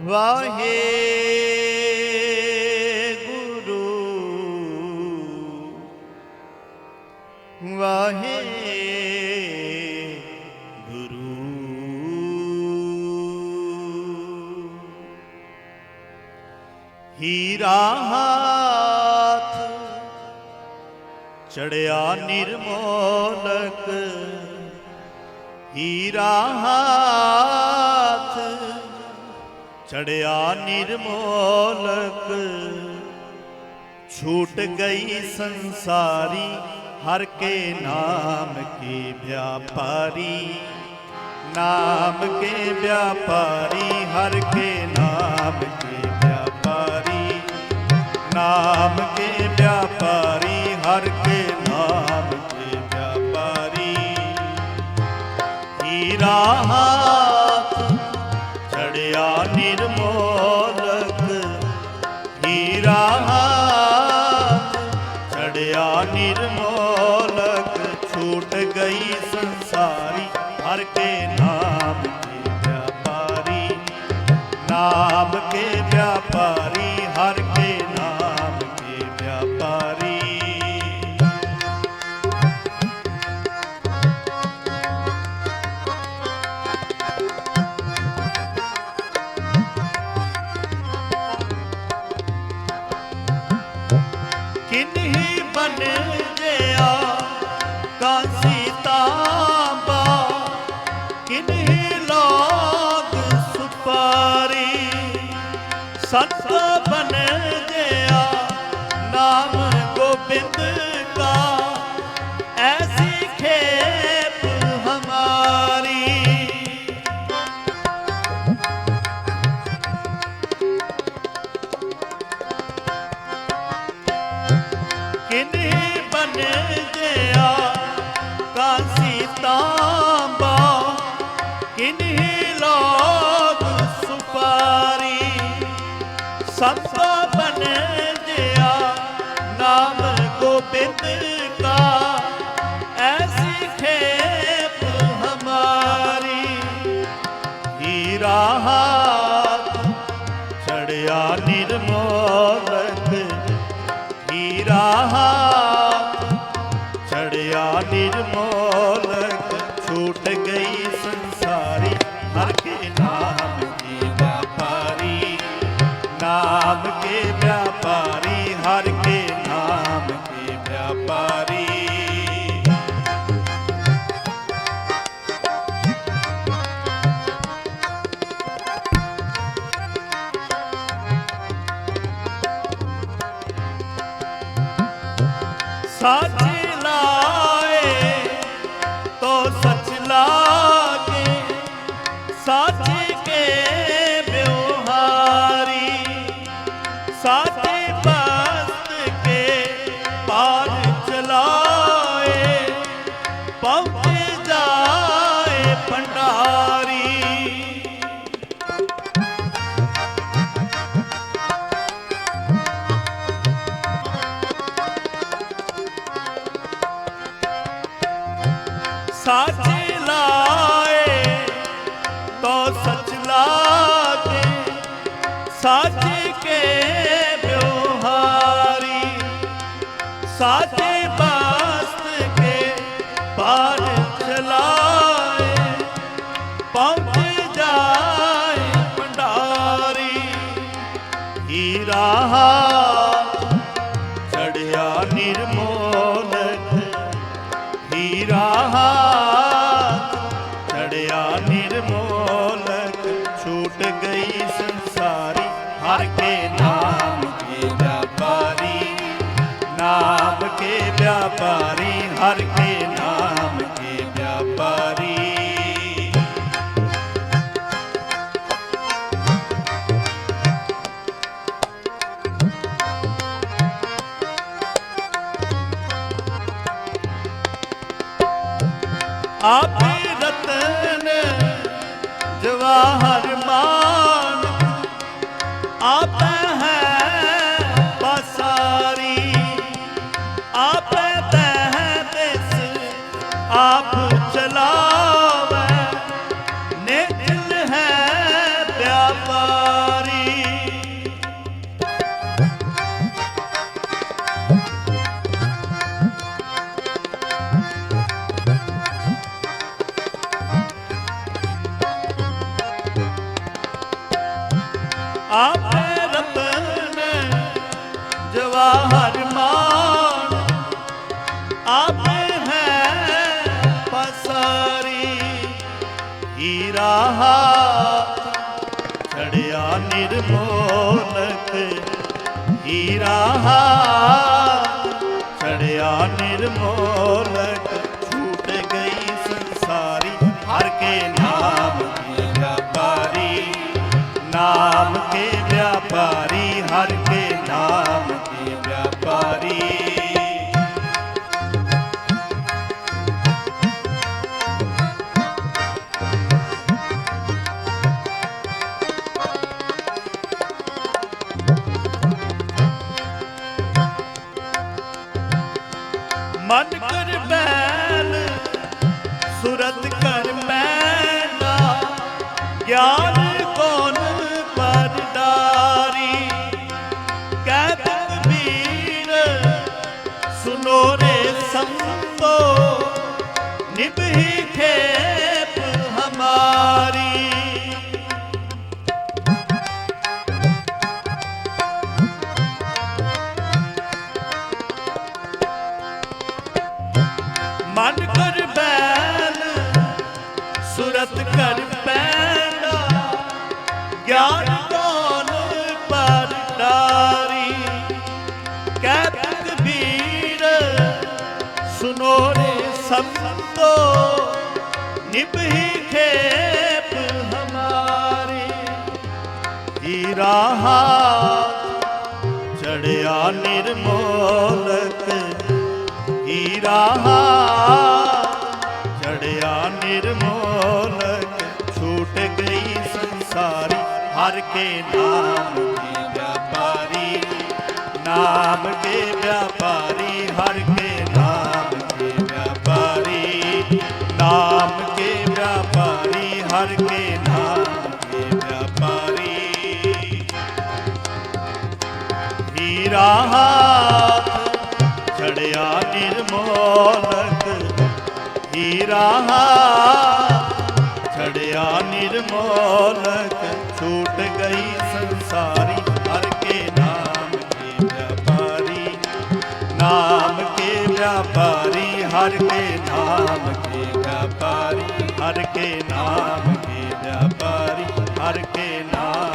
ਵਾਹੇ ਗੁਰੂ ਵਾਹੇ ਗੁਰੂ ਹੀਰਾ ਹਾਥ ਚੜਿਆ ਨਿਰਮੋਲਕ। ਹੀਰਾ ਹਾਥ ਚੜਿਆ ਨਿਰਮੋਲਕ। ਛੂਟ ਗਈ ਸੰਸਾਰੀ, ਹਰ ਕੇ ਨਾਮ ਕੀ ਵਿਆਪਾਰੀ। ਨਾਮ ਕੇ ਵਿਆਪਾਰੀ, ਹਰ ਕੇ ਨਾਮ ਕੇ ਵਿਆਪਾਰੀ। ਨਾਮ ਕੇ ਵਿਆਪਾਰੀ, ਹਰ ਕੇ ਨਾਮ ਕੇ ਵਿਆਪਾਰੀ। ਹੀਰਾ ਕਿਨਹੀ ਬਨ ਗਿਆ। ਕਾਸੀ ਤਾਂਬਾ ਕਿਨਹੀ ਲੋਗ ਸੁਪਾਰੀ। ਸੰਤ ਬਨ ਗਿਆ ਨਾਮ ਗੋਬਿੰਦ ਕਾ। ਕਿਨੇ ਬਨ ਜਿਆ ਕਾਸੀ ਤਾਂਬਾ ਕਿਨੇ ਲੋਗ ਸੁਪਾਰੀ? ਸੰਤ ਬਨ ਜਿਆ ਨਾਮ ਗੋਬਿੰਦ ਚੜਿਆ ਨਿਰਮੋਲਕ ਛੂਟ ਗਈ ਸੰਸਾਰੀ। ਹਰ ਕੇ ਨਾਮ ਦੀ ਵਪਾਰੀ ਨਾਮ ਸੱਚ ਲਾਗੇ ਸੱਚ ਕੇ ਬਿਵਹਾਰੀ ਸੱਚ ਬਸਤ ਕੇ ਪਾਰ ਚਲਾਏ ਪਹੁੰਚ ਜਾਏ ਭੰਡਾਰੀ। ਛੂਟ ਗਈ ਸੰਸਾਰੀ, ਹਰ ਕੇ ਨਾਮ ਕੇ ਵਿਆਪਾਰੀ ਨਾਮ ਕੇ ਵਿਆਪਾਰੀ ਹਰ ਕੇ ਨਾਮ ਕੇ ਵਿਆਪਾਰੀ ਆਪੇ ਰਤਨ ਜਵਾਹਰ ਆਪੇ ਜਵਾਹਰ ਮਾਨ ਆਪੇ ਹੈ ਪਸਾਰੀ। ਹੀਰਾ ਹਾਥ ਛੜਿਆ ਨਿਰਮੋਲਕ ਹੀਰਾ ਛੜਿਆ ਨਿਰਮੋਲਕ ਛੂਟ ਗਈ ਸੰਸਾਰੀ, ਹਰ ਕੇ ਨਾਮ ਕੀ ਵਿਆਪਾਰੀ ਨਾਮ ਕੇ ਵਿਆਪਾਰੀ ਹਰ ਕੇ ਨਾਮ ਮਨ ਕਰ ਬੈਲ ਸੁਰਤ ਕਰ ਮੈਨਾ ਗਿਆਨ ਕੋਨ ਪਰਦਾਰੀ? ਕਹਿ ਤਕਬੀਰ ਸੁਨੋ ਰੇ ਸੰਤੋ ਮਨ ਕਰ ਬੈਲ, ਸੁਰਤ ਕਰ ਪੈਂਦਾ। ਗਿਆਨ ਕੋਨ ਪਰ ਡਾਰੀ ਕਹਿ ਤਕਬੀਰ ਸੁਨੋ ਰੇ ਸੰਤੋ। ਨਿਭੀ ਖੇਪ ਹਮਾਰੀ। ਹੀਰਾ ਹਾਥ ਚੜਿਆ ਨਿਰਮੋਲਕ ਹੀਰਾ ਚੜਿਆ ਨਿਰਮੋਲਕ ਛੂਟ ਗਈ ਸੰਸਾਰੀ, ਹਰ ਕੇ ਨਾਮ ਕੀ ਵਿਆਪਾਰੀ ਨਾਮ ਕੇ ਵਿਆਪਾਰੀ ਹਰ ਕੇ ਨਾਮ ਕੇ ਵਿਆਪਾਰੀ ਨਾਮ ਕੇ ਵਿਆਪਾਰੀ ਹਰ ਕੇ ਨਾਮ ਕੇ ਵਿਆਪਾਰੀ ਹੀਰਾ ਨਿਰਮੋਲਕ ਹੀਰਾ ਛੜਿਆ ਨਿਰਮੋਲਕ, ਛੂਟ ਗਈ ਸੰਸਾਰੀ, ਹਰ ਕੇ ਨਾਮ ਕੇ ਵਿਆਪਾਰੀ ਨਾਮ ਕੇ ਵਿਆਪਾਰੀ ਹਰ ਕੇ ਨਾਮ ਕੇ ਵਿਆਪਾਰੀ ਹਰ ਕੇ ਨਾਮ ਕੇ ਵਿਆਪਾਰੀ ਹਰ ਕੇ ਨਾਮ